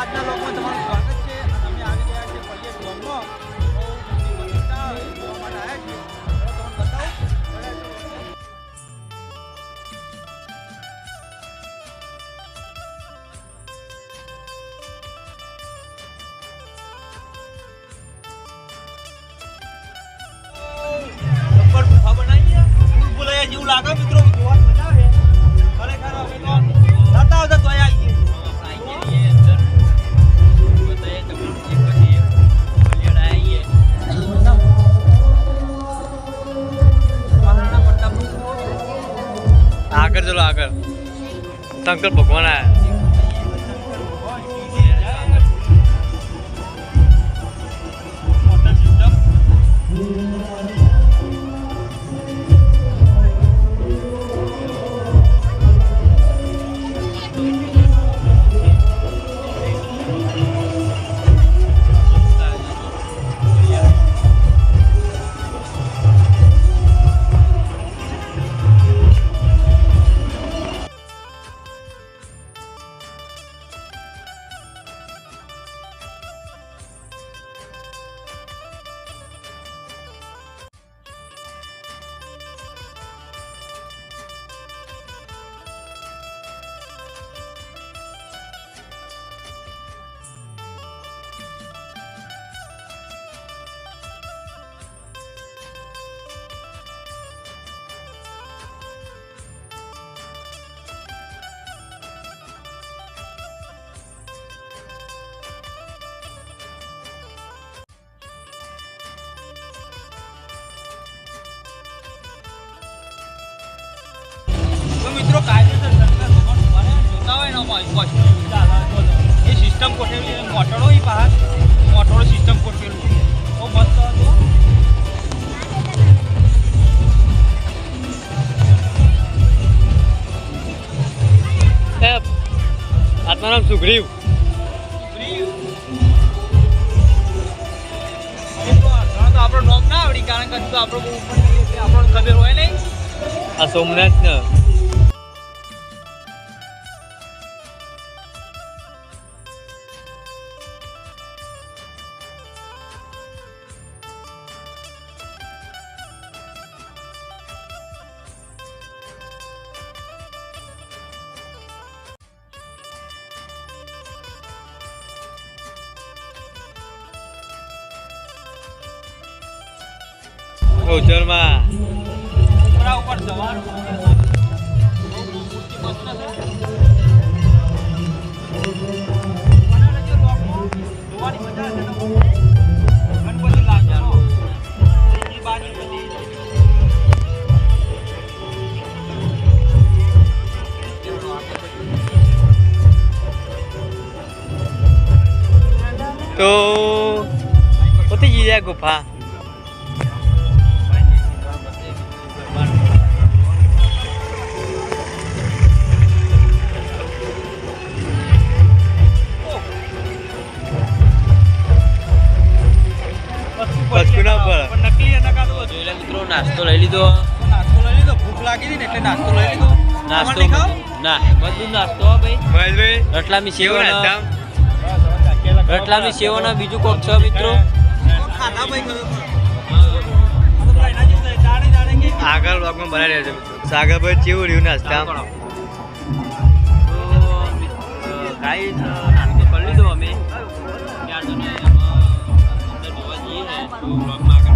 આજના લોકમાં તમારું સ્વાગત છે. અમે આવી ગયા છીએ પલ્લીએ બ્લોગમાં જેવું લાગે આવ્યા શંકર ભગવાન આયા એ સિસ્ટમ ગોઠવેલી મોટરો ય બહાર મોટરો સિસ્ટમ ગોઠવેલું બહુ મસ્ત હતું. સાહેબ આત્મારામ સુગ્રીવ. તો તો આપણો નોમ ના આવડી કારણ કે આપણો તો આપણો ખબર હોય નહીં. આ સોમનાથ બધી તો પતી ગઈ જાય ગુફા. વસ્તુ ના પણ નકલી એના કાં તો મિત્રો નાસ્તો લઈ લીધો. નાસ્તો લઈ લીધો ભૂખ લાગી હતી ને એટલે નાસ્તો લઈ લીધો. નાસ્તો ના બધું નાસ્તો ભાઈ. ભાઈ રટલામી કેવું સેવો નાસ્તા? રટલામી સેવો બીજું કોક છે મિત્રો? ખાધા ભાઈ આગળ બ્લોગમાં બનાવી રહ્યા છે મિત્રો. સાગરભાઈ ચેવું રહ્યું નાસ્તા તો જોવા જઈએ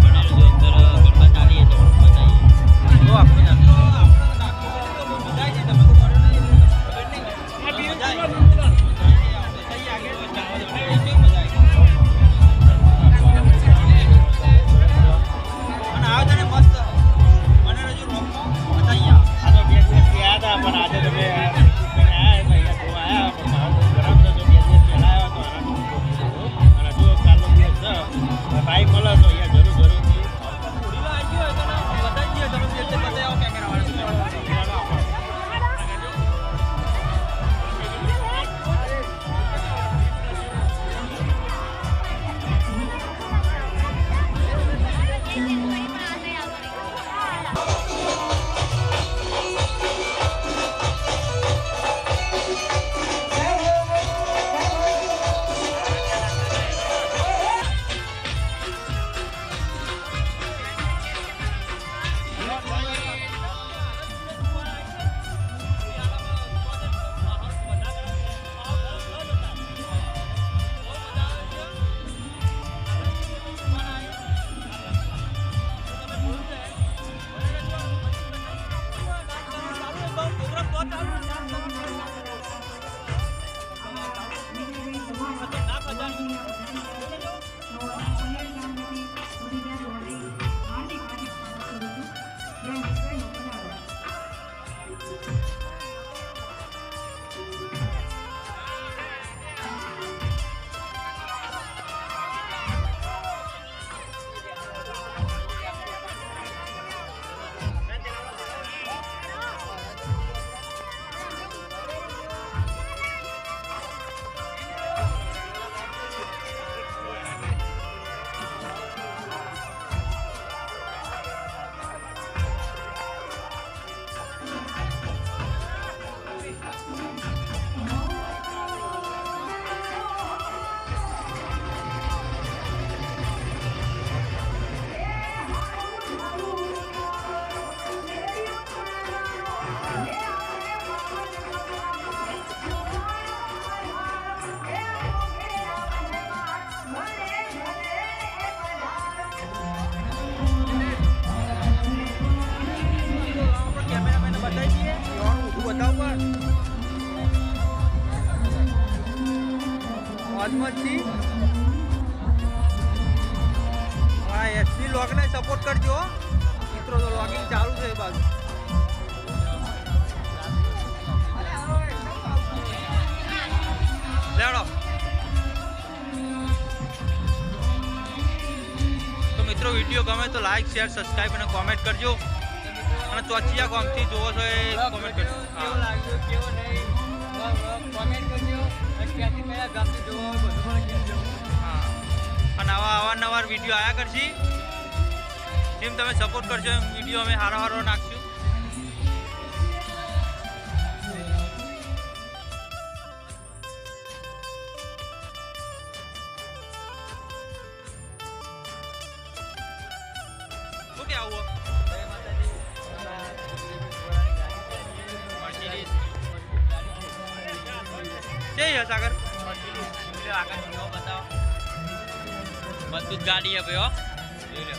我承。સપોર્ટ કરજો મિત્રો તો લોગિંગ ચાલુ છે એ બાજુ. તો મિત્રો વીડિયો ગમે તો લાઈક શેર સબસ્ક્રાઈબ અને કોમેન્ટ કરજો. અને ચોચિયા ગામથી જોવો છો એ કોમેન્ટ કરજો. કેવો હા. લાગ્યો કેવો નહીં? કોમેન્ટ કરજો. અને ક્યાંથી કયા ગામથી જોવો બધું પણ કહેજો હા. અને આવા અવારનવાર વીડિયો આવ્યા કરશી. જેમ તમે સપોર્ટ કરશો એમ વીડિયો અમે હારો હારો નાખશું. શું કે આવું જય માતાજી મર્સિડીઝ જય હે સાગર. આગળ બતાવો બધું જ ગાડી હે ભાઈ હો. જોઈ લો.